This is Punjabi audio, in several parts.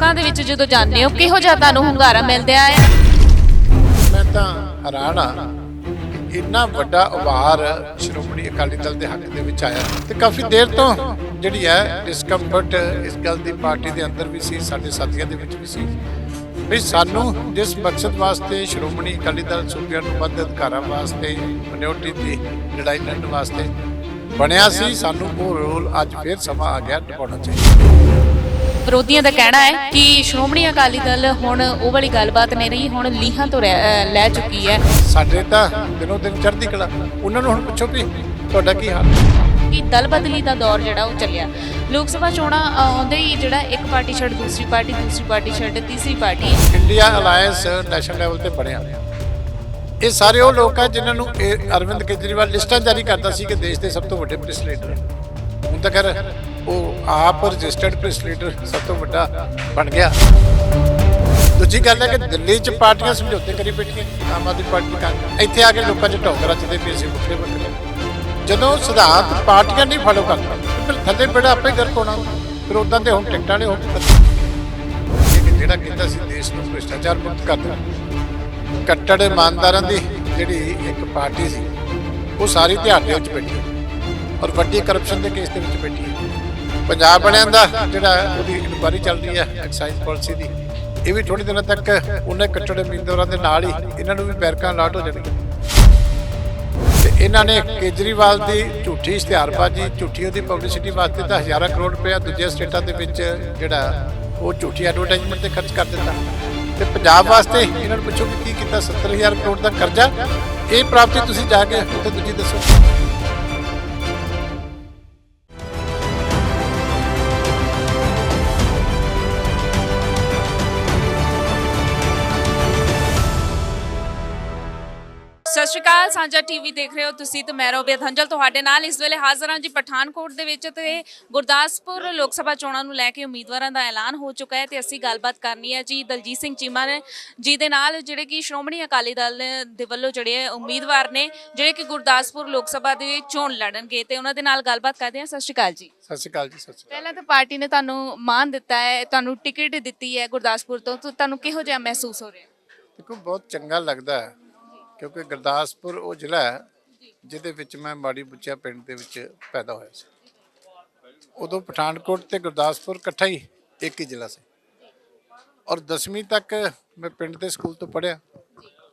ਲੋਕਾਂ ਦੇ ਵਿੱਚ ਜਦੋਂ ਜਾਂਦੇ ਹੋ, ਕਿਹੋ ਜਿਹਾ ਤੁਹਾਨੂੰ ਹੁੰਗਾਰਾ ਮਿਲਦਾ ਆ ਮੈਂ ਤਾਂ ਹੈਰਾਨ ਆ ਇੰਨਾ ਵੱਡਾ ਉਭਾਰ ਸ਼੍ਰੋਮਣੀ ਅਕਾਲੀ ਦਲ ਦੇ ਹੱਕ ਦੇ ਵਿੱਚ ਆਇਆ। ਤੇ ਕਾਫੀ ਦੇਰ ਤੋਂ ਜਿਹੜੀ ਹੈ ਡਿਸਕੰਫਰਟ ਇਸ ਗੱਲ ਦੀ ਪਾਰਟੀ ਦੇ ਅੰਦਰ ਵੀ ਸੀ, ਸਾਡੇ ਸਾਥੀਆਂ ਦੇ ਵਿੱਚ ਵੀ ਸੀ ਵੀ ਸਾਨੂੰ ਜਿਸ ਮਕਸਦ ਵਾਸਤੇ ਸ਼੍ਰੋਮਣੀ ਅਕਾਲੀ ਦਲ ਸੂਬਿਆਂ ਨੂੰ ਵੱਧ ਅਧਿਕਾਰਾਂ ਵਾਸਤੇ ਮਿਨੋਰਟੀ ਦੀ ਲੜਾਈ ਲੜਨ ਵਾਸਤੇ ਬਣਿਆ ਸੀ, ਸਾਨੂੰ ਉਹ ਰੋਲ ਅੱਜ ਫੇਰ ਸਮਾਂ ਆ ਗਿਆ ਨਿਭਾਉਣਾ ਚਾਹੀਦਾ। ਵਿਰੋਧੀਆਂ ਦਾ ਕਹਿਣਾ ਹੈ ਕਿ ਸ਼੍ਰੋਮਣੀ ਅਕਾਲੀ ਦਲ ਹੁਣ ਉਹ ਵਾਲੀ ਗੱਲਬਾਤ ਨਹੀਂ ਰਹੀ ਹੁਣ ਲੀਹਾਂ ਤੋਂ ਲੈ ਚੁੱਕੀ ਹੈ। ਸਾਡੇ ਤਾਂ ਦਿਨੋਂ ਦਿਨ ਚੜ੍ਹਦੀ ਕਲਾ। ਉਹਨਾਂ ਨੂੰ ਹੁਣ ਪੁੱਛੋ ਵੀ ਤੁਹਾਡਾ ਕੀ ਹਾਲ? ਕਿ ਦਲ ਬਦਲੀ ਦਾ ਦੌਰ ਜਿਹੜਾ ਉਹ ਚੱਲਿਆ। ਲੋਕ ਸਭਾ ਚੋਣਾਂ ਆਉਂਦੇ ਹੀ ਜਿਹੜਾ ਇੱਕ ਪਾਰਟੀ ਛੱਡ ਦੂਸਰੀ ਪਾਰਟੀ ਦੂਸਰੀ ਪਾਰਟੀ ਛੱਡ ਤੀਸਰੀ party. India alliance national level ਤੇ ਬਣਿਆ ਇਹ ਸਾਰੇ ਉਹ ਲੋਕ ਆ ਜਿਨ੍ਹਾਂ ਨੂੰ ਅਰਵਿੰਦ ਕੇਜਰੀਵਾਲ ਲਿਸਟਾਂ ਜਾਰੀ ਕਰਦਾ ਸੀ ਕਿ ਦੇਸ਼ ਦੇ ਸਭ ਤੋਂ ਵੱਡੇ ਪ੍ਰੈਸ ਲੀਡਰ। ਹੁਣ ਤਾਂ ਕਰ ਉਹ ਆਪ ਰਜਿਸਟਰਡ ਪ੍ਰੈਸ ਲੀਡਰ ਸਭ ਤੋਂ ਵੱਡਾ ਬਣ ਗਿਆ। ਦੂਜੀ ਗੱਲ ਹੈ ਕਿ ਦਿੱਲੀ 'ਚ ਪਾਰਟੀਆਂ ਸਮਝੌਤੇ ਕਰੀ ਬੈਠੀਆਂ, ਆਮ ਆਦਮੀ ਪਾਰਟੀ ਕਾਂਗਰਸ ਇੱਥੇ ਆ ਕੇ ਲੋਕਾਂ 'ਚ ਢੋਂਗ ਰਚਦੇ ਪਏ ਸੀ ਵੱਖਰੇ ਵੱਖਰੇ ਜਦੋਂ ਸਿਧਾਂਤ ਪਾਰਟੀਆਂ ਨਹੀਂ ਫਾਲੋ ਕਰਦਾ, ਫਿਰ ਥੱਲੇ ਬੜਾ ਆਪੇ ਗਰਕ ਹੋਣਾ। ਫਿਰ ਉਦਾਂ ਦੇ ਹੁਣ ਟਿਕਟਾਂ ਨੇ ਹੁਣ ਕਿ ਜਿਹੜਾ ਕੀਤਾ ਸੀ ਦੇਸ਼ ਨੂੰ ਭ੍ਰਿਸ਼ਟਾਚਾਰ ਮੁਕਤ ਕਰ ਕੱਟੜ ਇਮਾਨਦਾਰਾਂ ਦੀ ਜਿਹੜੀ ਇੱਕ ਪਾਰਟੀ ਸੀ, ਉਹ ਸਾਰੀ ਧਿਆਨ ਦੇ ਵਿੱਚ ਬੈਠੀ। ਹੈ ਔਰ ਵੱਡੀ ਕਰਪਸ਼ਨ ਦੇ ਕੇਸ ਦੇ ਵਿੱਚ ਬੈਠੀ। ਹੈ ਪੰਜਾਬ ਬਣਿਆ ਦਾ ਜਿਹੜਾ ਉਹਦੀ ਇਨਕੁਆਰੀ ਚੱਲ ਰਹੀ ਹੈ ਐਕਸਾਈਜ਼ ਪਾਲਿਸੀ ਦੀ। ਇਹ ਵੀ ਥੋੜੀ ਦਿਨਾਂ ਤੱਕ ਉਹਨੇ ਕੱਟੜ ਉਮੀਦਵਾਰਾਂ ਦੇ ਨਾਲ ਹੀ ਇਹਨਾਂ ਨੂੰ ਵੀ ਬੈਰਕਾਂ ਲਾਟ ਹੋ ਜਾਣਗੀਆਂ। ਤੇ ਇਹਨਾਂ ਨੇ ਕੇਜਰੀਵਾਲ ਦੀ ਝੂਠੀ ਇਸ਼ਤਿਹਾਰਬਾਜ਼ੀ, ਝੂਠੀ ਉਹਦੀ ਪਬਲਿਸਿਟੀ ਵਾਸਤੇ ਤਾਂ ਹਜ਼ਾਰਾਂ ਕਰੋੜ ਰੁਪਏ ਦੂਜੇ ਸਟੇਟਾਂ ਦੇ ਵਿੱਚ ਜਿਹੜਾ ਉਹ ਝੂਠੀ ਐਡਵਰਟਾਈਜ਼ਮੈਂਟ ਤੇ ਖਰਚ ਕਰ ਦਿੱਤਾ। ਤੇ ਪੰਜਾਬ ਵਾਸਤੇ ਇਹਨਾਂ ਨੂੰ ਪੁੱਛੋ ਕਿ ਕੀ ਕੀਤਾ 70000 ਕਰੋੜ ਦਾ ਕਰਜ਼ਾ, ਇਹ ਪ੍ਰਾਪਤੀ ਤੁਸੀਂ ਜਾ ਕੇ ਉੱਥੇ ਦੂਜੀ ਦੱਸੋ। ਸਤਿ ਸ਼੍ਰੀ ਅਕਾਲ ਸਾਂਝਾ ਟੀਵੀ ਦੇਖ ਰਹੇ ਹੋ ਤੁਸੀਂ ਤੇ ਮੈਂ ਰੋਬੀਆ ਧੰਜਲ ਤੁਹਾਡੇ ਨਾਲ ਇਸ ਵੇਲੇ ਹਾਜ਼ਰ ਹਾਂ ਜੀ ਪਠਾਨਕੋਟ ਦੇ ਵਿੱਚ ਤੇ ਗੁਰਦਾਸਪੁਰ ਲੋਕ ਸਭਾ ਚੋਣਾਂ ਨੂੰ ਲੈ ਕੇ ਉਮੀਦਵਾਰਾਂ ਦਾ ਐਲਾਨ ਹੋ ਚੁੱਕਾ ਹੈ ਤੇ ਅਸੀਂ ਗੱਲਬਾਤ ਕਰਨੀ ਹੈ ਜੀ ਦਲਜੀਤ ਸਿੰਘ ਚੀਮਾ ਨੇ ਜੀ ਦੇ ਨਾਲ ਜਿਹੜੇ ਕਿ ਸ਼੍ਰੋਮਣੀ ਅਕਾਲੀ ਦਲ ਦੇ ਵੱਲੋਂ ਜਿਹੜੇ ਉਮੀਦਵਾਰ ਨੇ ਜਿਹੜੇ ਕਿ ਗੁਰਦਾਸਪੁਰ ਲੋਕ ਸਭਾ ਦੇ ਚੋਣ ਲੜਨਗੇ ਤੇ ਉਹਨਾਂ ਦੇ ਨਾਲ ਗੱਲਬਾਤ ਕਰਦੇ ਹਾਂ। ਸਤਿ ਸ਼੍ਰੀ ਅਕਾਲ ਜੀ। ਸਤਿ ਸ਼੍ਰੀ ਅਕਾਲ ਜੀ ਸਤਿ ਸ਼੍ਰੀ ਪਹਿਲਾਂ ਤਾਂ ਪਾਰਟੀ ਨੇ ਤੁਹਾਨੂੰ ਮਾਨ ਦਿੱਤਾ ਹੈ ਤੁਹਾਨੂੰ ਟਿਕਟ ਦਿੱਤੀ ਹੈ ਗੁਰਦਾਸਪੁਰ ਤੋਂ ਤੁਹਾਨੂੰ ਕਿਹੋ ਜਿਹਾ ਮਹਿਸੂਸ ਹੋ ਰਿਹਾ? ਦੇਖੋ ਬਹੁਤ ਚੰਗਾ ਲੱਗਦਾ ਹੈ। ਕਿਉਂਕਿ ਗੁਰਦਾਸਪੁਰ ਉਹ ਜ਼ਿਲ੍ਹਾ ਹੈ ਜਿਹਦੇ ਵਿੱਚ ਮੈਂ ਮਾੜੀ ਬੁੱਚਾ ਪਿੰਡ ਦੇ ਵਿੱਚ ਪੈਦਾ ਹੋਇਆ ਸੀ। ਉਦੋਂ ਪਠਾਨਕੋਟ ਤੇ ਗੁਰਦਾਸਪੁਰ ਇਕੱਠਾ ਹੀ ਇੱਕ ਹੀ ਜ਼ਿਲ੍ਹਾ ਸੀ। ਔਰ 10ਵੀਂ ਤੱਕ ਮੈਂ ਪਿੰਡ ਦੇ ਸਕੂਲ ਤੋਂ ਪੜ੍ਹਿਆ।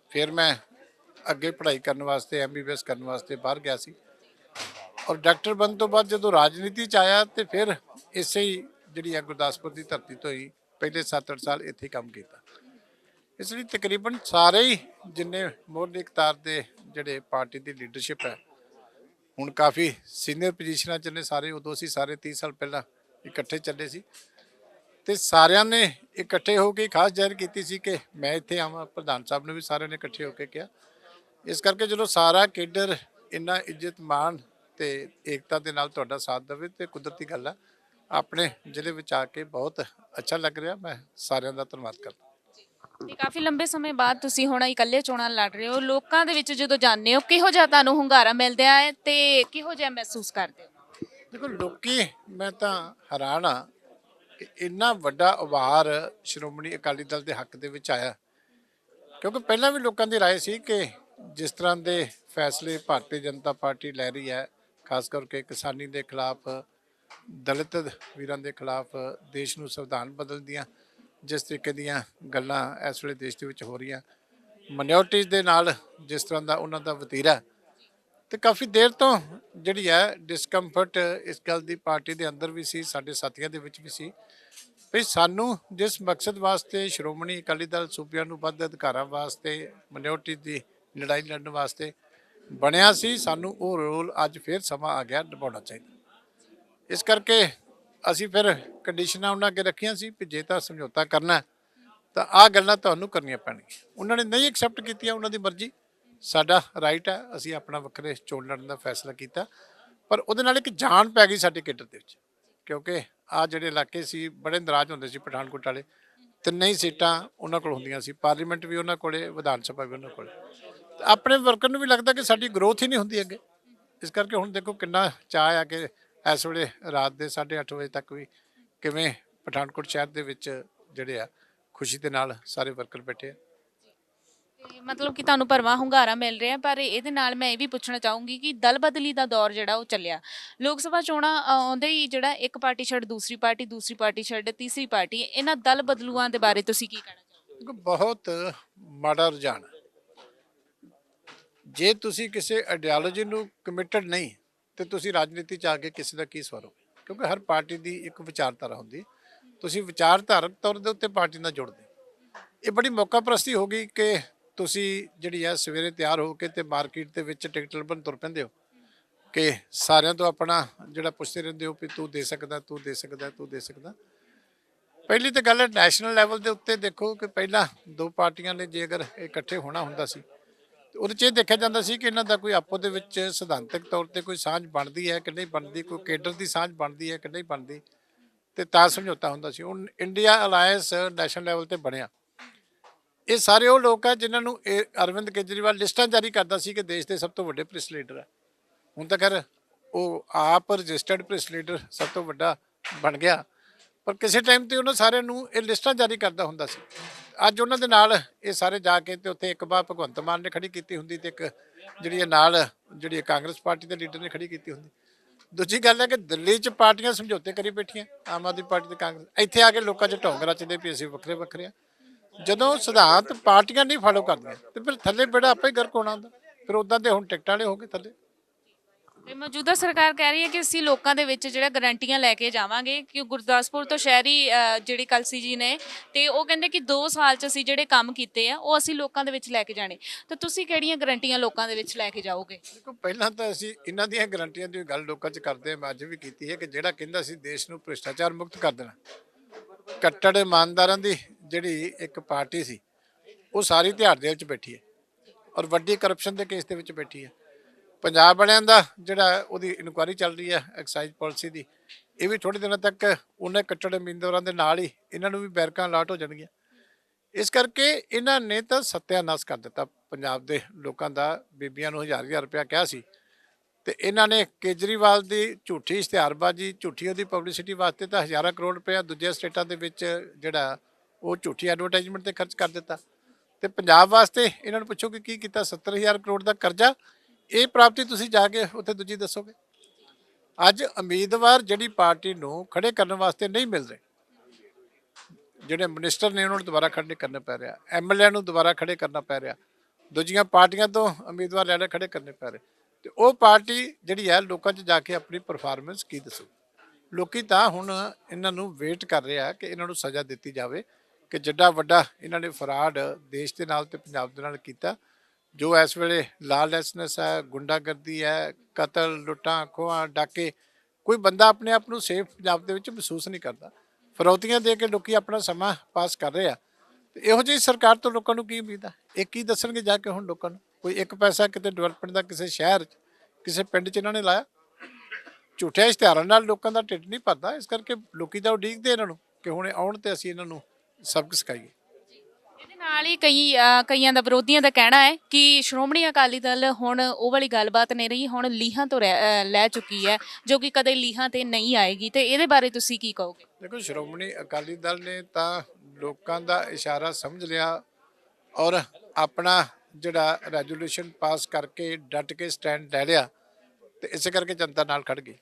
ਫਿਰ ਮੈਂ ਅੱਗੇ ਪੜ੍ਹਾਈ ਕਰਨ ਵਾਸਤੇ ਐਮਬੀਬੀਐਸ ਕਰਨ ਵਾਸਤੇ ਬਾਹਰ ਗਿਆ ਸੀ। ਔਰ ਡਾਕਟਰ ਬਣਨ ਤੋਂ ਬਾਅਦ ਜਦੋਂ ਰਾਜਨੀਤੀ ਚ ਆਇਆ ਤੇ ਫਿਰ ਇਸੇ ਹੀ ਜਿਹੜੀ ਹੈ ਗੁਰਦਾਸਪੁਰ ਦੀ ਧਰਤੀ ਤੋਂ ਹੀ ਪਹਿਲੇ 7-8 ਸਾਲ ਇੱਥੇ ਕੰਮ ਕੀਤਾ। ਇਸ ਲਈ ਤਕਰੀਬਨ ਸਾਰੇ ਹੀ ਜਿੰਨੇ ਮੋਢੀ ਇਕਤਾਰ ਦੇ ਜਿਹੜੇ ਪਾਰਟੀ ਦੀ ਲੀਡਰਸ਼ਿਪ ਹੈ, ਹੁਣ ਕਾਫੀ ਸੀਨੀਅਰ ਪੋਜੀਸ਼ਨਾਂ 'ਚ ਨੇ ਸਾਰੇ, ਉਦੋਂ ਸੀ ਸਾਰੇ 30 ਸਾਲ ਪਹਿਲਾਂ ਇਕੱਠੇ ਚੱਲੇ ਸੀ। ਤੇ ਸਾਰਿਆਂ ਨੇ ਇਕੱਠੇ ਹੋ ਕੇ ਖਾਸ ਜ਼ਾਹਿਰ ਕੀਤੀ ਸੀ ਕਿ ਮੈਂ ਇੱਥੇ ਆਵਾਂ, ਪ੍ਰਧਾਨ ਸਾਹਿਬ ਨੇ ਵੀ ਸਾਰਿਆਂ ਨੇ ਇਕੱਠੇ ਹੋ ਕੇ ਕਿਹਾ। ਇਸ ਕਰਕੇ ਜਦੋਂ ਸਾਰਾ ਕੇਡਰ ਇੰਨਾ ਇੱਜ਼ਤ ਮਾਣ ਤੇ ਏਕਤਾ ਦੇ ਨਾਲ ਤੁਹਾਡਾ ਸਾਥ ਦੇਵੇ, ਤੇ ਕੁਦਰਤੀ ਗੱਲ ਆ, ਆਪਣੇ ਜ਼ਿਲ੍ਹੇ ਵਿੱਚ ਆ ਕੇ ਬਹੁਤ ਅੱਛਾ ਲੱਗ ਰਿਹਾ। ਮੈਂ ਸਾਰਿਆਂ ਦਾ ਧੰਨਵਾਦ ਕਰਦਾ। ਤੇ ਕਾਫੀ ਲੰਬੇ ਸਮੇਂ ਬਾਅਦ ਤੁਸੀਂ ਹੁਣ ਇਕੱਲੇ ਚੋਣਾਂ ਲੜ ਰਹੇ ਹੋ ਲੋਕਾਂ ਦੇ ਵਿੱਚ ਜਦੋਂ ਜਾਂਦੇ ਹੋ ਕਿਹੋ ਜਿਹਾ ਤੁਹਾਨੂੰ ਹੁੰਗਾਰਾ ਮਿਲਦਾ ਹੈ ਤੇ ਕਿਹੋ ਜਿਹਾ ਮਹਿਸੂਸ ਕਰਦੇ ਹੋ ਦੇਖੋ ਲੋਕੀ ਮੈਂ ਤਾਂ ਹੈਰਾਨ ਆ ਕਿ ਇੰਨਾ ਵੱਡਾ ਉਭਾਰ ਸ਼੍ਰੋਮਣੀ ਅਕਾਲੀ ਦਲ ਦੇ ਹੱਕ ਦੇ ਵਿੱਚ ਆਇਆ ਕਿਉਂਕਿ ਪਹਿਲਾਂ ਵੀ ਲੋਕਾਂ ਦੀ رائے ਸੀ ਕਿ ਜਿਸ ਤਰ੍ਹਾਂ ਦੇ ਫੈਸਲੇ ਭਾਰਤੀ ਜਨਤਾ ਪਾਰਟੀ ਲੈ ਰਹੀ ਹੈ ਖਾਸ ਕਰਕੇ ਕਿਸਾਨੀ ਦੇ ਖਿਲਾਫ ਦਲਿਤ ਵੀਰਾਂ ਦੇ ਖਿਲਾਫ ਦੇਸ਼ ਨੂੰ ਸੰਵਿਧਾਨ ਬਦਲਣ ਦੀਆਂ ਜਿਸ ਤਰੀਕੇ ਦੀਆਂ ਗੱਲਾਂ ਇਸ ਵੇਲੇ ਦੇਸ਼ ਦੇ ਵਿੱਚ ਹੋ ਰਹੀਆਂ ਮਿਨੋਰਟੀਜ਼ ਦੇ ਨਾਲ ਜਿਸ ਤਰ੍ਹਾਂ ਦਾ ਉਹਨਾਂ ਦਾ ਵਤੀਰਾ, ਤੇ ਕਾਫੀ ਦੇਰ ਤੋਂ ਜਿਹੜੀ ਹੈ ਡਿਸਕੰਫਰਟ ਇਸ ਗੱਲ ਦੀ ਪਾਰਟੀ ਦੇ ਅੰਦਰ ਵੀ ਸੀ, ਸਾਡੇ ਸਾਥੀਆਂ ਦੇ ਵਿੱਚ ਵੀ ਸੀ। ਵੀ ਸਾਨੂੰ ਜਿਸ ਮਕਸਦ ਵਾਸਤੇ ਸ਼੍ਰੋਮਣੀ ਅਕਾਲੀ ਦਲ ਸੂਬਿਆਂ ਨੂੰ ਵੱਧ ਅਧਿਕਾਰਾਂ ਵਾਸਤੇ ਮਿਨੋਰਟੀ ਦੀ ਲੜਾਈ ਲੜਨ ਵਾਸਤੇ ਬਣਿਆ ਸੀ, ਸਾਨੂੰ ਉਹ ਰੋਲ ਅੱਜ ਫੇਰ ਸਮਾਂ ਆ ਗਿਆ ਨਿਭਾਉਣਾ ਚਾਹੀਦਾ। ਇਸ ਕਰਕੇ ਅਸੀਂ ਫਿਰ ਕੰਡੀਸ਼ਨਾਂ ਉਹਨਾਂ ਅੱਗੇ ਰੱਖੀਆਂ ਸੀ ਕਿ ਜੇ ਤਾਂ ਸਮਝੌਤਾ ਕਰਨਾ ਤਾਂ ਆਹ ਗੱਲਾਂ ਤੁਹਾਨੂੰ ਕਰਨੀਆਂ ਪੈਣਗੀਆਂ। ਉਹਨਾਂ ਨੇ ਨਹੀਂ ਐਕਸੈਪਟ ਕੀਤੀਆਂ, ਉਹਨਾਂ ਦੀ ਮਰਜ਼ੀ। ਸਾਡਾ ਰਾਈਟ ਹੈ, ਅਸੀਂ ਆਪਣਾ ਵੱਖਰੇ ਚੋਣ ਲੜਨ ਦਾ ਫੈਸਲਾ ਕੀਤਾ। ਪਰ ਉਹਦੇ ਨਾਲ ਇੱਕ ਜਾਨ ਪੈ ਗਈ ਸਾਡੇ ਕੇਡਰ ਦੇ ਵਿੱਚ, ਕਿਉਂਕਿ ਆ ਜਿਹੜੇ ਇਲਾਕੇ ਸੀ, ਬੜੇ ਨਰਾਜ਼ ਹੁੰਦੇ ਸੀ ਪਠਾਨਕੋਟ ਵਾਲੇ। ਤਿੰਨੇ ਹੀ ਸੀਟਾਂ ਉਹਨਾਂ ਕੋਲ ਹੁੰਦੀਆਂ ਸੀ, ਪਾਰਲੀਮੈਂਟ ਵੀ ਉਹਨਾਂ ਕੋਲੇ, ਵਿਧਾਨ ਸਭਾ ਵੀ ਉਹਨਾਂ ਕੋਲੇ। ਆਪਣੇ ਵਰਕਰ ਨੂੰ ਵੀ ਲੱਗਦਾ ਕਿ ਸਾਡੀ ਗਰੋਥ ਹੀ ਨਹੀਂ ਹੁੰਦੀ ਅੱਗੇ। ਇਸ ਕਰਕੇ ਹੁਣ ਦੇਖੋ ਕਿੰਨਾ ਚਾਹ ਆ ਕਿ ਇਸ ਵੇਲੇ ਰਾਤ ਦੇ 8:30 ਵਜੇ ਤੱਕ ਵੀ ਕਿਵੇਂ ਪਠਾਨਕੋਟ ਸ਼ਹਿਰ ਦੇ ਵਿੱਚ ਜਿਹੜੇ ਆ ਖੁਸ਼ੀ ਦੇ ਨਾਲ ਸਾਰੇ ਵਰਕਰ ਬੈਠੇ ਆ? ਤੇ ਮਤਲਬ ਕਿ ਤੁਹਾਨੂੰ ਭਰਵਾਂ ਹੁੰਗਾਰਾ ਮਿਲ ਰਿਹਾ ਪਰ ਇਹਦੇ ਨਾਲ ਮੈਂ ਇਹ ਵੀ ਪੁੱਛਣਾ ਚਾਹੂੰਗੀ ਕਿ ਦਲ ਬਦਲੀ ਦਾ ਦੌਰ ਜਿਹੜਾ ਉਹ ਚੱਲਿਆ। ਲੋਕ ਸਭਾ ਚੋਣਾਂ ਆਉਂਦੇ ਹੀ ਜਿਹੜਾ ਇੱਕ ਪਾਰਟੀ ਛੱਡ ਦੂਸਰੀ ਪਾਰਟੀ ਦੂਸਰੀ ਪਾਰਟੀ ਛੱਡ ਤੀਸਰੀ ਪਾਰਟੀ ਇਹਨਾਂ ਦਲ ਬਦਲੂਆਂ ਦੇ ਬਾਰੇ ਤੁਸੀਂ ਕੀ ਕਹਿਣਾ ਚਾਹੋਗੇ? ਬਹੁਤ ਮਾੜਾ ਰੁਝਾਨ। ਜੇ ਤੁਸੀਂ ਕਿਸੇ ਆਈਡੀਓਲੋਜੀ ਨੂੰ ਕਮਿਟਡ ਨਹੀਂ ਤੇ ਤੁਸੀਂ ਰਾਜਨੀਤੀ ਚ ਆ ਕੇ ਕਿਸੇ ਦਾ ਕੀ ਸਵਾਰੋਗੇ ਕਿਉਂਕਿ ਹਰ ਪਾਰਟੀ ਦੀ ਇੱਕ ਵਿਚਾਰਧਾਰਾ ਹੁੰਦੀ ਤੁਸੀਂ ਵਿਚਾਰਧਾਰਕ ਤੌਰ ਦੇ ਉੱਤੇ ਪਾਰਟੀ ਨਾਲ ਜੁੜਦੇ ਇਹ ਬੜੀ ਮੌਕਾ ਪ੍ਰਸਤੀ ਹੋ ਗਈ ਕਿ ਤੁਸੀਂ ਜਿਹੜੀ ਆ ਸਵੇਰੇ ਤਿਆਰ ਹੋ ਕੇ ਤੇ ਮਾਰਕੀਟ ਦੇ ਵਿੱਚ ਟਿਕਟ ਲੱਭਣ ਤੁਰ ਪੈਂਦੇ ਹੋ। ਕਿ ਸਾਰਿਆਂ ਤੋਂ ਆਪਣਾ ਜਿਹੜਾ ਪੁੱਛਦੇ ਰਹਿੰਦੇ ਹੋ ਵੀ ਤੂੰ ਦੇ ਸਕਦਾ, ਤੂੰ ਦੇ ਸਕਦਾ, ਤੂੰ ਦੇ ਸਕਦਾ। ਪਹਿਲੀ ਤਾਂ ਗੱਲ ਹੈ ਨੈਸ਼ਨਲ ਲੈਵਲ ਦੇ ਉੱਤੇ ਦੇਖੋ ਕਿ ਪਹਿਲਾਂ ਦੋ ਪਾਰਟੀਆਂ ਨੇ ਜੇ ਅਗਰ ਇਕੱਠੇ ਹੋਣਾ ਹੁੰਦਾ ਸੀ ਉਹਦੇ 'ਚ ਇਹ ਦੇਖਿਆ ਜਾਂਦਾ ਸੀ ਕਿ ਇਹਨਾਂ ਦਾ ਕੋਈ ਆਪੋ ਦੇ ਵਿੱਚ ਸਿਧਾਂਤਕ ਤੌਰ ਤੇ ਕੋਈ ਸਾਂਝ ਬਣਦੀ ਹੈ ਕਿ ਨਹੀਂ ਬਣਦੀ, ਕੋਈ ਕੇਡਰ ਦੀ ਸਾਂਝ ਬਣਦੀ ਹੈ ਕਿ ਨਹੀਂ ਬਣਦੀ, ਤੇ ਤਾਂ ਸਮਝੌਤਾ ਹੁੰਦਾ ਸੀ। ਹੁਣ ਇੰਡੀਆ ਅਲਾਈਅੰਸ ਨੈਸ਼ਨਲ ਲੈਵਲ ਤੇ ਬਣਿਆ। ਇਹ ਸਾਰੇ ਉਹ ਲੋਕ ਆ ਜਿਨ੍ਹਾਂ ਨੂੰ ਇਹ ਅਰਵਿੰਦ ਕੇਜਰੀਵਾਲ ਲਿਸਟਾਂ ਜਾਰੀ ਕਰਦਾ ਸੀ ਕਿ ਦੇਸ਼ ਦੇ ਸਭ ਤੋਂ ਵੱਡੇ ਪ੍ਰੈਸ ਲੀਡਰ ਹੈ ਹੁਣ ਤਾਂ ਖੈਰ ਉਹ ਆਪ ਰਜਿਸਟਰਡ ਪ੍ਰੈਸ ਲੀਡਰ ਸਭ ਤੋਂ ਵੱਡਾ ਬਣ ਗਿਆ। ਪਰ ਕਿਸੇ ਟਾਈਮ ਤੇ ਉਹਨਾਂ ਸਾਰਿਆਂ ਨੂੰ ਇਹ ਲਿਸਟਾਂ ਜਾਰੀ ਕਰਦਾ ਹੁੰਦਾ ਸੀ। ਅੱਜ ਉਹਨਾਂ ਦੇ ਨਾਲ ਇਹ ਸਾਰੇ ਜਾ ਕੇ ਤੇ ਉੱਥੇ ਇੱਕ ਵਾਰ ਭਗਵੰਤ ਮਾਨ ਨੇ ਖੜੀ ਕੀਤੀ ਹੁੰਦੀ ਤੇ ਇੱਕ ਜਿਹੜੀ ਇਹ ਨਾਲ ਜਿਹੜੀ ਕਾਂਗਰਸ ਪਾਰਟੀ ਦੇ ਲੀਡਰ ਨੇ ਖੜੀ ਕੀਤੀ ਹੁੰਦੀ। ਦੂਜੀ ਗੱਲ ਹੈ ਕਿ ਦਿੱਲੀ 'ਚ ਪਾਰਟੀਆਂ ਸਮਝੌਤੇ ਕਰੀ ਬੈਠੀਆਂ, ਆਮ ਆਦਮੀ ਪਾਰਟੀ ਤੇ ਕਾਂਗਰਸ। ਇੱਥੇ ਆ ਕੇ ਲੋਕਾਂ 'ਚ ਢੋਂਗ ਰਚਦੇ ਵੀ ਅਸੀਂ ਵੱਖਰੇ ਵੱਖਰੇ ਆ। ਜਦੋਂ ਸਿਧਾਂਤ ਪਾਰਟੀਆਂ ਨਹੀਂ ਫਾਲੋ ਕਰਦੀਆਂ ਤੇ ਫਿਰ ਥੱਲੇ ਬੇੜਾ ਆਪੇ ਹੀ ਗਰਕ ਹੋਣਾ ਹੁੰਦਾ। ਫਿਰ ਉਦਾਂ ਦੇ ਹੁਣ ਟਿਕਟਾਂ ਵਾਲੇ ਹੋ ਗਏ ਥੱਲੇ। ਤੇ ਮੌਜੂਦਾ ਸਰਕਾਰ ਕਹਿ ਰਹੀ ਹੈ ਕਿ ਅਸੀਂ ਲੋਕਾਂ ਦੇ ਵਿੱਚ ਜਿਹੜਾ ਗਰੰਟੀਆਂ ਲੈ ਕੇ ਜਾਵਾਂਗੇ ਕਿ ਗੁਰਦਾਸਪੁਰ ਤੋਂ ਸ਼ਹਿਰੀ ਅ, ਜਿਹੜੀ ਕਲਸੀ ਜੀ ਨੇ ਤੇ ਉਹ ਕਹਿੰਦੇ ਕਿ 2 ਸਾਲ ਚ ਅਸੀਂ ਜਿਹੜੇ ਕੰਮ ਕੀਤੇ ਆ ਉਹ ਅਸੀਂ ਲੋਕਾਂ ਦੇ ਵਿੱਚ ਲੈ ਕੇ ਜਾਣੇ। ਤਾਂ ਤੁਸੀਂ ਕਿਹੜੀਆਂ ਗਰੰਟੀਆਂ ਲੋਕਾਂ ਦੇ ਵਿੱਚ ਲੈ ਕੇ ਜਾਓਗੇ? ਦੇਖੋ ਪਹਿਲਾਂ ਤਾਂ ਅਸੀਂ ਇਹਨਾਂ ਦੀਆਂ ਗਰੰਟੀਆਂ ਦੀ ਗੱਲ ਲੋਕਾਂ 'ਚ ਕਰਦੇ ਹਾਂ ਮੈਂ ਅੱਜ ਵੀ ਕੀਤੀ ਹੈ ਕਿ ਜਿਹੜਾ ਕਹਿੰਦਾ ਸੀ ਦੇਸ਼ ਨੂੰ ਭ੍ਰਿਸ਼ਟਾਚਾਰ ਮੁਕਤ ਕਰ ਦੇਣਾ। ਕੱਟੜ ਇਮਾਨਦਾਰਾਂ ਦੀ ਜਿਹੜੀ ਇੱਕ ਪਾਰਟੀ ਸੀ ਉਹ ਸਾਰੀ ਤਿਹਾੜ ਦੇ ਵਿੱਚ ਬੈਠੀ ਹੈ ਔਰ ਵੱਡੀ ਕਰਪਸ਼ਨ ਦੇ ਕੇਸ ਦੇ ਵਿੱਚ ਬੈਠੀ ਹੈ। ਪੰਜਾਬ ਵਾਲਿਆਂ ਦਾ ਜਿਹੜਾ ਉਹਦੀ ਇਨਕੁਆਇਰੀ ਚੱਲ ਰਹੀ ਹੈ ਐਕਸਾਈਜ਼ ਪਾਲਿਸੀ ਦੀ, ਇਹ ਵੀ ਥੋੜੇ ਦਿਨਾਂ ਤੱਕ ਉਹਨੇ ਕੱਟੜ ਇਮਾਨਦਾਰਾਂ ਦੇ ਨਾਲ ਹੀ ਇਹਨਾਂ ਨੂੰ ਵੀ ਬੈਰਕਾਂ ਅਲਾਟ ਹੋ ਜਾਣਗੀਆਂ। ਇਸ ਕਰਕੇ ਇਹਨਾਂ ਨੇ ਤਾਂ ਸੱਤਿਆਨਾਸ਼ ਕਰ ਦਿੱਤਾ ਪੰਜਾਬ ਦੇ ਲੋਕਾਂ ਦਾ, ਬੀਬੀਆਂ ਨੂੰ ਹਜ਼ਾਰ ਹਜ਼ਾਰ ਰੁਪਇਆ ਕਿਹਾ ਸੀ। ਤੇ ਇਹਨਾਂ ਨੇ ਕੇਜਰੀਵਾਲ ਦੀ ਝੂਠੀ ਇਸ਼ਤਿਹਾਰਬਾਜ਼ੀ, ਝੂਠੀ ਉਹਦੀ ਪਬਲਿਸਿਟੀ ਵਾਸਤੇ ਤਾਂ ਹਜ਼ਾਰਾਂ ਕਰੋੜ ਰੁਪਇਆ ਦੂਜੇ ਸਟੇਟਾਂ ਦੇ ਵਿੱਚ ਜਿਹੜਾ ਉਹ ਝੂਠੀ ਐਡਵਰਟਾਈਜ਼ਮੈਂਟ ਤੇ ਖਰਚ ਕਰ ਦਿੱਤਾ। ਤੇ ਪੰਜਾਬ ਵਾਸਤੇ ਇਹਨਾਂ ਨੂੰ ਪੁੱਛੋ ਕਿ ਕੀ ਕੀਤਾ 70000 ਕਰੋੜ ਦਾ ਕਰਜ਼ਾ ਇਹ ਪ੍ਰਾਪਤੀ ਤੁਸੀਂ ਜਾ ਕੇ ਉੱਥੇ ਦੂਜੀ ਦੱਸੋਗੇ? ਅੱਜ ਉਮੀਦਵਾਰ ਜਿਹੜੀ ਪਾਰਟੀ ਨੂੰ ਖੜੇ ਕਰਨ ਵਾਸਤੇ ਨਹੀਂ ਮਿਲ ਰਹੇ, ਜਿਹੜੇ ਮਿਨਿਸਟਰ ਨੇ ਉਹਨਾਂ ਨੂੰ ਦੁਬਾਰਾ ਖੜੇ ਕਰਨਾ ਪੈ ਰਿਹਾ ਐਮਐਲਏ ਨੂੰ ਦੁਬਾਰਾ ਖੜੇ ਕਰਨਾ ਪੈ ਰਿਹਾ, ਦੂਜੀਆਂ ਪਾਰਟੀਆਂ ਤੋਂ ਉਮੀਦਵਾਰ ਲੈ ਲੈ ਖੜੇ ਕਰਨੇ ਪੈ ਰਹੇ, ਤੇ ਉਹ ਪਾਰਟੀ ਜਿਹੜੀ ਹੈ ਲੋਕਾਂ 'ਚ ਜਾ ਕੇ ਆਪਣੀ ਪਰਫਾਰਮੈਂਸ ਕੀ ਦੱਸੂ ਲੋਕੀ ਤਾਂ ਹੁਣ ਇਹਨਾਂ ਨੂੰ ਵੇਟ ਕਰ ਰਿਹਾ ਕਿ ਇਹਨਾਂ ਨੂੰ ਸਜ਼ਾ ਦਿੱਤੀ ਜਾਵੇ, ਕਿ ਜਿੱਡਾ ਵੱਡਾ ਇਹਨਾਂ ਨੇ ਫਰਾਡ ਦੇਸ਼ ਦੇ ਨਾਲ ਤੇ ਪੰਜਾਬ ਦੇ ਨਾਲ ਕੀਤਾ ਜੋ ਇਸ ਵੇਲੇ ਲਾਲੈਸਨੈਸ ਹੈ, ਗੁੰਡਾਗਰਦੀ ਹੈ, ਕਤਲ, ਲੁੱਟਾਂ, ਖੋਹਾਂ, ਡਾਕੇ, ਕੋਈ ਬੰਦਾ ਆਪਣੇ ਆਪ ਨੂੰ ਸੇਫ ਪੰਜਾਬ ਦੇ ਵਿੱਚ ਮਹਿਸੂਸ ਨਹੀਂ ਕਰਦਾ। ਫਰੌਤੀਆਂ ਦੇ ਕੇ ਲੋਕੀ ਆਪਣਾ ਸਮਾਂ ਪਾਸ ਕਰ ਰਹੇ ਆ। ਤੇ ਇਹੋ ਜਿਹੀ ਸਰਕਾਰ ਤੋਂ ਲੋਕਾਂ ਨੂੰ ਕੀ ਉਮੀਦ ਆ? ਇਹ ਕੀ ਦੱਸਣਗੇ ਜਾ ਕੇ ਹੁਣ ਲੋਕਾਂ ਨੂੰ? ਕੋਈ ਇੱਕ ਪੈਸਾ ਕਿਤੇ ਡਿਵੈਲਪਮੈਂਟ ਦਾ ਕਿਸੇ ਸ਼ਹਿਰ 'ਚ, ਕਿਸੇ ਪਿੰਡ 'ਚ ਇਹਨਾਂ ਨੇ ਲਾਇਆ? ਝੂਠੇ ਇਸ਼ਤਿਹਾਰਾਂ ਨਾਲ ਲੋਕਾਂ ਦਾ ਢਿੱਡ ਨਹੀਂ ਭਰਦਾ, ਇਸ ਕਰਕੇ ਲੋਕੀ ਤਾਂ ਉਡੀਕਦੇ ਇਹਨਾਂ ਨੂੰ ਕਿ ਹੁਣ ਆਉਣ ਤੇ ਅਸੀਂ ਇਹਨਾਂ ਨੂੰ ਸਬਕ ਸਿਖਾਈਏ। ਨਾਲ ਹੀ ਕਈ ਅ, ਕਈਆਂ ਦਾ ਵਿਰੋਧੀਆਂ ਦਾ ਕਹਿਣਾ ਹੈ ਕਿ ਸ਼੍ਰੋਮਣੀ ਅਕਾਲੀ ਦਲ ਹੁਣ ਉਹ ਵਾਲੀ ਗੱਲਬਾਤ ਨਹੀਂ ਰਹੀ ਹੁਣ ਲੀਹਾਂ ਤੋਂ ਰਹਿ- ਅ, ਲੈ ਚੁੱਕੀ ਹੈ ਜੋ ਕਿ ਕਦੇ ਲੀਹਾਂ ਤੇ ਨਹੀਂ ਆਏਗੀ। ਤੇ ਇਹਦੇ ਬਾਰੇ ਤੁਸੀਂ ਕੀ ਕਹੋਗੇ? ਦੇਖੋ ਸ਼੍ਰੋਮਣੀ ਅਕਾਲੀ ਦਲ ਨੇ ਤਾਂ ਲੋਕਾਂ ਦਾ ਇਸ਼ਾਰਾ ਸਮਝ ਲਿਆ ਔਰ ਆਪਣਾ ਜਿਹੜਾ ਰੈਜੋਲੂਸ਼ਨ ਪਾਸ ਕਰਕੇ ਡਟ ਕੇ ਸਟੈਂਡ ਲੈ ਲਿਆ ਤੇ ਇਸੇ ਕਰਕੇ ਜਨਤਾ ਨਾਲ ਖੜ ਗਈ।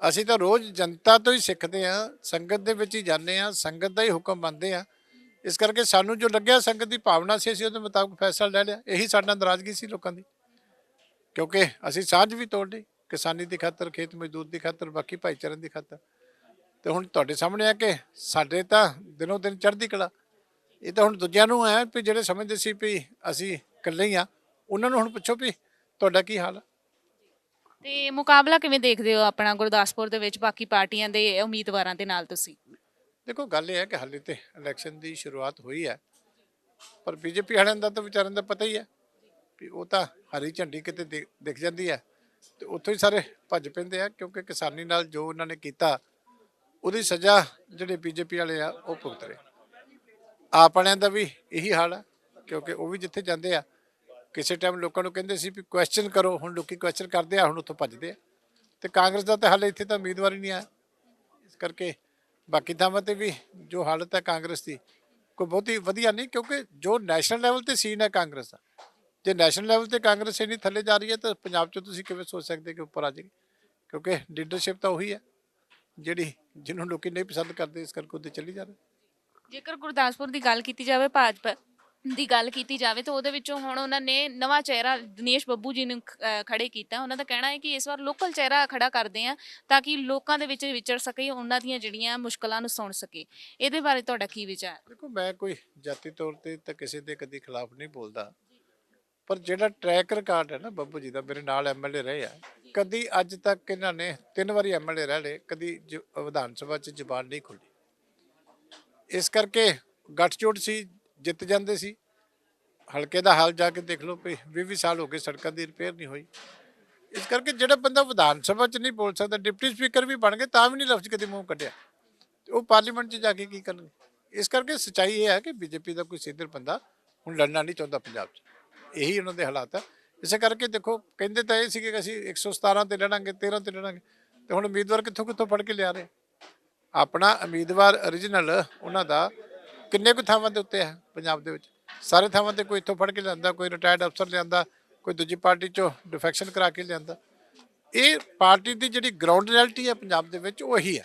ਅਸੀਂ ਤਾਂ ਰੋਜ਼ ਜਨਤਾ ਤੋਂ ਹੀ ਸਿੱਖਦੇ ਆ ਸੰਗਤ ਦੇ ਵਿੱਚ ਹੀ ਜਾਂਦੇ ਆ ਸੰਗਤ ਦਾ ਹੀ ਹੁਕਮ ਮੰਨਦੇ ਆ ਇਸ ਕਰਕੇ ਸਾਨੂੰ ਜੋ ਲੱਗਿਆ ਸੰਗਤ ਦੀ ਭਾਵਨਾ ਸੀ, ਅਸੀਂ ਉਹਦੇ ਮੁਤਾਬਕ ਫੈਸਲਾ ਲੈ ਲਿਆ। ਇਹੀ ਸਾਡਾ ਨਾਰਾਜ਼ਗੀ ਸੀ ਲੋਕਾਂ ਦੀ। ਕਿਉਂਕਿ ਅਸੀਂ ਸਾਂਝ ਵੀ ਤੋੜ ਲਈ ਕਿਸਾਨੀ ਦੀ ਖਾਤਰ, ਖੇਤ ਮਜ਼ਦੂਰ ਦੀ ਖਾਤਰ, ਬਾਕੀ ਭਾਈਚਾਰੇ ਦੀ ਖਾਤਰ। ਤੇ ਹੁਣ ਤੁਹਾਡੇ ਸਾਹਮਣੇ ਆ ਕਿ ਸਾਡੇ ਤਾਂ ਦਿਨੋਂ ਦਿਨ ਚੜ੍ਹਦੀ ਕਲਾ। ਇਹ ਤਾਂ ਹੁਣ ਦੂਜਿਆਂ ਨੂੰ ਹੈ ਵੀ ਜਿਹੜੇ ਸਮਝਦੇ ਸੀ ਵੀ ਅਸੀਂ ਇਕੱਲੇ ਹੀ ਆ, ਉਹਨਾਂ ਨੂੰ ਹੁਣ ਪੁੱਛੋ ਵੀ ਤੁਹਾਡਾ ਕੀ ਹਾਲ ਆ? ਤੇ ਮੁਕਾਬਲਾ ਕਿਵੇਂ ਦੇਖਦੇ ਹੋ ਆਪਣਾ ਗੁਰਦਾਸਪੁਰ ਦੇ ਵਿੱਚ, ਬਾਕੀ ਪਾਰਟੀਆਂ ਦੇ ਉਮੀਦਵਾਰਾਂ ਦੇ ਨਾਲ ਤੁਸੀਂ? ਦੇਖੋ ਗੱਲ ਇਹ ਹੈ ਕਿ ਹਾਲੇ ਤੇ ਇਲੈਕਸ਼ਨ ਦੀ ਸ਼ੁਰੂਆਤ ਹੋਈ ਹੈ, ਪਰ ਬੀਜੇਪੀ ਵਾਲਿਆਂ ਦਾ ਤਾਂ ਵਿਚਾਰਿਆਂ ਦਾ ਪਤਾ ਹੀ ਹੈ ਵੀ ਉਹ ਤਾਂ ਹਰੀ ਝੰਡੀ ਕਿਤੇ ਦਿਖ ਜਾਂਦੀ ਹੈ ਤੇ ਉੱਥੋਂ ਹੀ ਸਾਰੇ ਭੱਜ ਪੈਂਦੇ ਆ ਕਿਉਂਕਿ ਕਿਸਾਨੀ ਨਾਲ ਜੋ ਉਹਨਾਂ ਨੇ ਕੀਤਾ, ਉਹਦੀ ਸਜ਼ਾ ਜਿਹੜੇ ਬੀਜੇਪੀ ਵਾਲੇ ਆ, ਉਹ ਭੁਗਤ ਰਹੇ। ਆਪ ਵਾਲਿਆਂ ਦਾ ਵੀ ਇਹੀ ਹਾਲ ਆ, ਕਿਉਂਕਿ ਉਹ ਵੀ ਜਿੱਥੇ ਜਾਂਦੇ ਆ, ਕਿਸੇ ਟਾਈਮ ਲੋਕਾਂ ਨੂੰ ਕਹਿੰਦੇ ਸੀ ਵੀ ਕੁਐਸਚਨ ਕਰੋ, ਹੁਣ ਲੋਕੀ ਕੁਐਸਚਨ ਕਰਦੇ ਆ, ਹੁਣ ਉੱਥੋਂ ਭੱਜਦੇ ਆ। ਤੇ ਕਾਂਗਰਸ ਦਾ ਤਾਂ ਹਾਲੇ ਇੱਥੇ ਤਾਂ ਉਮੀਦਵਾਰ ਹੀ ਨਹੀਂ ਆਇਆ ਇਸ ਕਰਕੇ ਬਾਕੀ ਥਾਵਾਂ ਤੇ ਵੀ ਜੋ ਹਾਲਤ ਹੈ ਕਾਂਗਰਸ ਦੀ, ਕੋਈ ਬਹੁਤੀ ਵਧੀਆ ਨਹੀਂ ਕਿਉਂਕਿ ਜੋ ਨੈਸ਼ਨਲ ਲੈਵਲ ਤੇ ਸੀਨ ਹੈ ਕਾਂਗਰਸ ਦਾ। ਜੇ ਨੈਸ਼ਨਲ ਲੈਵਲ ਤੇ ਕਾਂਗਰਸ ਇੰਨੀ ਥੱਲੇ ਜਾ ਰਹੀ ਹੈ ਤਾਂ ਪੰਜਾਬ 'ਚ ਤੁਸੀਂ ਕਿਵੇਂ ਸੋਚ ਸਕਦੇ ਕਿ ਉੱਪਰ ਆ ਜਾਏਗੀ? ਕਿਉਂਕਿ ਲੀਡਰਸ਼ਿਪ ਤਾਂ ਉਹੀ ਹੈ, ਜਿਹੜੀ ਜਿਹਨੂੰ ਲੋਕੀ ਨਹੀਂ ਪਸੰਦ ਕਰਦੇ ਇਸ ਕਰਕੇ ਉਹਦੇ ਚਲੀ ਜਾ ਰਹੇ। ਜੇਕਰ ਗੁਰਦਾਸਪੁਰ ਦੀ ਗੱਲ ਕੀਤੀ ਜਾਵੇ, ਭਾਜਪਾ ਦੀ ਗੱਲ ਕੀਤੀ ਜਾਵੇ ਤਾਂ ਉਹਦੇ ਵਿੱਚੋਂ ਹੁਣ ਉਹਨਾਂ ਨੇ ਨਵਾਂ ਚਿਹਰਾ ਦਿਨੇਸ਼ ਬੱਬੂ ਜੀ ਨੂੰ ਖੜੇ ਕੀਤਾ। ਉਹਨਾਂ ਦਾ ਕਹਿਣਾ ਹੈ ਕਿ ਇਸ ਵਾਰ ਲੋਕਲ ਚਿਹਰਾ ਖੜਾ ਕਰਦੇ ਆ ਤਾਂ ਕਿ ਲੋਕਾਂ ਦੇ ਵਿੱਚ ਵਿਚਰ ਸਕੇ, ਉਹਨਾਂ ਦੀਆਂ ਜਿਹੜੀਆਂ ਮੁਸ਼ਕਲਾਂ ਨੂੰ ਸੁਣ ਸਕੇ। ਇਹਦੇ ਬਾਰੇ ਤੁਹਾਡਾ ਕੀ ਵਿਚਾਰ? ਦੇਖੋ, ਮੈਂ ਕੋਈ ਜਾਤੀ ਤੌਰ ਤੇ ਤਾਂ ਕਿਸੇ ਦੇ ਕਦੀ ਖਿਲਾਫ ਨਹੀਂ ਬੋਲਦਾ। ਪਰ ਜਿਹੜਾ ਟਰੈਕ ਰਿਕਾਰਡ ਹੈ ਨਾ ਬੱਬੂ ਜੀ ਦਾ, ਮੇਰੇ ਨਾਲ ਐਮਐਲਏ ਰਹੇ ਆ। ਕਦੀ ਅੱਜ ਤੱਕ ਇਹਨਾਂ ਨੇ ਤਿੰਨ ਵਾਰੀ ਐਮਐਲਏ ਰਹਿ ਲਏ, ਕਦੀ ਜ- ਵਿਧਾਨ ਸਭਾ 'ਚ ਜ਼ਬਾਨ ਨਹੀਂ ਖੁੱਲੀ। ਇਸ ਕਰਕੇ ਗੱਠਜੋੜ ਸੀ ਜਿੱਤ ਜਾਂਦੇ ਸੀ। ਹਲਕੇ ਦਾ ਹਾਲ ਜਾ ਕੇ ਦੇਖ ਲਓ ਵੀ 20 ਸਾਲ ਹੋ ਗਏ ਸੜਕਾਂ ਦੀ ਰਿਪੇਅਰ ਨਹੀਂ ਹੋਈ। ਇਸ ਕਰਕੇ ਜਿਹੜਾ ਬੰਦਾ ਵਿਧਾਨ ਸਭਾ 'ਚ ਨਹੀਂ ਬੋਲ ਸਕਦਾ, ਡਿਪਟੀ ਸਪੀਕਰ ਵੀ ਬਣ ਗਏ ਤਾਂ ਵੀ ਨਹੀਂ ਲਫ਼ਜ਼ ਕਦੇ ਮੂੰਹ ਕੱਢਿਆ। ਤੇ ਉਹ ਪਾਰਲੀਮੈਂਟ 'ਚ ਜਾ ਕੇ ਕੀ ਕਰਨਗੇ ਇਸ ਕਰਕੇ ਸਚਾਈ ਇਹ ਹੈ ਕਿ ਬੀਜੇਪੀ ਦਾ ਕੋਈ ਸਿੱਧਰ ਬੰਦਾ ਹੁਣ ਲੜਨਾ ਨਹੀਂ ਚਾਹੁੰਦਾ ਪੰਜਾਬ 'ਚ। ਇਹੀ ਉਹਨਾਂ ਦੇ ਹਾਲਾਤ ਆ। ਇਸੇ ਕਰਕੇ ਦੇਖੋ, ਕਹਿੰਦੇ ਤਾਂ ਇਹ ਸੀਗੇ ਕਿ ਅਸੀਂ 117 ਤੇ ਲੜਾਂਗੇ 13 ਤੇ ਲੜਾਂਗੇ। ਤੇ ਹੁਣ ਉਮੀਦਵਾਰ ਕਿੱਥੋਂ ਕਿੱਥੋਂ ਫੜ ਕੇ ਲਿਆ ਰਹੇ? ਆਪਣਾ ਉਮੀਦਵਾਰ origignal ਉਹਨਾਂ ਦਾ ਕਿੰਨੇ ਕੁ ਥਾਵਾਂ ਦੇ ਉੱਤੇ ਹੈ ਪੰਜਾਬ ਦੇ ਵਿੱਚ? ਸਾਰੇ ਥਾਵਾਂ ਤੇ ਕੋਈ ਇੱਥੋਂ ਫੜ ਕੇ ਲਿਆਂਦਾ ਕੋਈ ਰਿਟਾਇਰਡ ਅਫਸਰ ਲਿਆਂਦਾ ਕੋਈ ਦੂਜੀ ਪਾਰਟੀ ਚੋਂ ਡਿਫੈਕਸ਼ਨ ਕਰਾ ਕੇ ਲਿਆਂਦਾ। ਇਹ ਪਾਰਟੀ ਦੀ ਜਿਹੜੀ ਗਰਾਊਂਡ ਰਿਐਲਿਟੀ ਹੈ ਪੰਜਾਬ ਦੇ ਵਿੱਚ ਉਹ ਹੈ।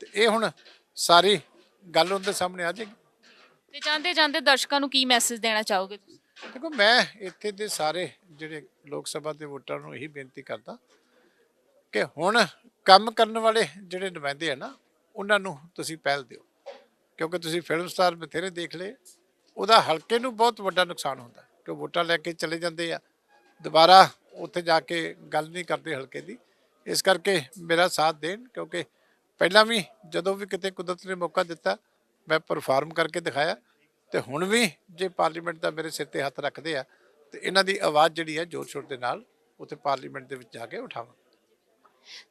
ਤੇ ਇਹ ਹੁਣ ਸਾਰੀ ਗੱਲ ਉਹਦੇ ਸਾਹਮਣੇ ਆ ਜਾਏਗੀ। ਤੇ ਜਾਂਦੇ ਜਾਂਦੇ ਦਰਸ਼ਕਾਂ ਨੂੰ ਕੀ ਮੈਸੇਜ ਦੇਣਾ ਚਾਹੋਗੇ ਤੁਸੀਂ? ਦੇਖੋ ਮੈਂ ਇੱਥੇ ਦੇ ਸਾਰੇ ਜਿਹੜੇ ਲੋਕ ਸਭਾ ਦੇ ਵੋਟਰਾਂ ਨੂੰ ਇਹੀ ਬੇਨਤੀ ਕਰਦਾ ਕਿ ਹੁਣ ਕੰਮ ਕਰਨ ਵਾਲੇ ਜਿਹੜੇ ਨੁਮਾਇੰਦੇ ਆ ਨਾ ਉਹਨਾਂ ਨੂੰ ਤੁਸੀਂ ਪਹਿਲ ਦਿਓ। ਕਿਉਂਕਿ ਤੁਸੀਂ ਫਿਲਮ ਸਟਾਰ ਬਥੇਰੇ ਦੇਖ ਲਏ, ਉਹਦਾ ਹਲਕੇ ਨੂੰ ਬਹੁਤ ਵੱਡਾ ਨੁਕਸਾਨ ਹੁੰਦਾ। ਕਿ ਵੋਟਾਂ ਲੈ ਕੇ ਚਲੇ ਜਾਂਦੇ ਆ, ਦੁਬਾਰਾ ਉੱਥੇ ਜਾ ਕੇ ਗੱਲ ਨਹੀਂ ਕਰਦੇ ਹਲਕੇ ਦੀ। ਇਸ ਕਰਕੇ ਮੇਰਾ ਸਾਥ ਦੇਣ, ਕਿਉਂਕਿ ਪਹਿਲਾਂ ਵੀ ਜਦੋਂ ਵੀ ਕਿਤੇ ਕੁਦਰਤ ਨੇ ਮੌਕਾ ਦਿੱਤਾ, ਮੈਂ ਪਰਫਾਰਮ ਕਰਕੇ ਦਿਖਾਇਆ। ਤੇ ਹੁਣ ਵੀ ਜੇ ਪਾਰਲੀਮੈਂਟ ਦਾ ਮੇਰੇ ਸਿਰ ਤੇ ਹੱਥ ਰੱਖਦੇ ਆ, ਤੇ ਇਹਨਾਂ ਦੀ ਆਵਾਜ਼ ਜਿਹੜੀ ਹੈ ਜ਼ੋਰ ਸ਼ੋਰ ਦੇ ਨਾਲ ਉੱਥੇ ਪਾਰਲੀਮੈਂਟ ਦੇ ਵਿੱਚ ਜਾ ਕੇ ਉਠਾਵਾਂ।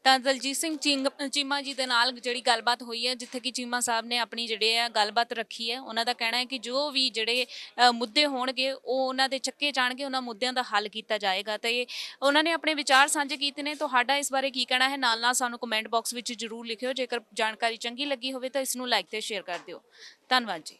ਤਾਂ ਦਲਜੀਤ ਸਿੰਘ ਚਿੰਗ- ਚੀਮਾ ਜੀ ਦੇ ਨਾਲ ਜਿਹੜੀ ਗੱਲਬਾਤ ਹੋਈ ਹੈ ਜਿੱਥੇ ਕਿ ਚੀਮਾ ਸਾਹਿਬ ਨੇ ਆਪਣੀ ਜਿਹੜੇ ਆ ਗੱਲਬਾਤ ਰੱਖੀ ਹੈ ਉਹਨਾਂ ਦਾ ਕਹਿਣਾ ਹੈ ਕਿ ਜੋ ਵੀ ਜਿਹੜੇ ਅ, ਮੁੱਦੇ ਹੋਣਗੇ ਉਹ ਉਹਨਾਂ ਦੇ ਚੱਕੇ ਜਾਣਗੇ ਉਹਨਾਂ ਮੁੱਦਿਆਂ ਦਾ ਹੱਲ ਕੀਤਾ ਜਾਏਗਾ। ਤੇ ਉਹਨਾਂ ਨੇ ਆਪਣੇ ਵਿਚਾਰ ਸਾਂਝੇ ਕੀਤੇ ਨੇ ਤੁਹਾਡਾ ਇਸ ਬਾਰੇ ਕੀ ਕਹਿਣਾ ਹੈ? ਨਾਲ ਨਾਲ ਸਾਨੂੰ ਕਮੈਂਟ ਬਾਕਸ ਵਿੱਚ ਜਰੂਰ ਲਿਖਿਓ ਜੇਕਰ ਜਾਣਕਾਰੀ ਚੰਗੀ ਲੱਗੀ ਹੋਵੇ ਤਾਂ ਇਸ ਨੂੰ ਲਾਈਕ ਤੇ ਸ਼ੇਅਰ ਕਰ ਦਿਓ। ਧੰਨਵਾਦ ਜੀ।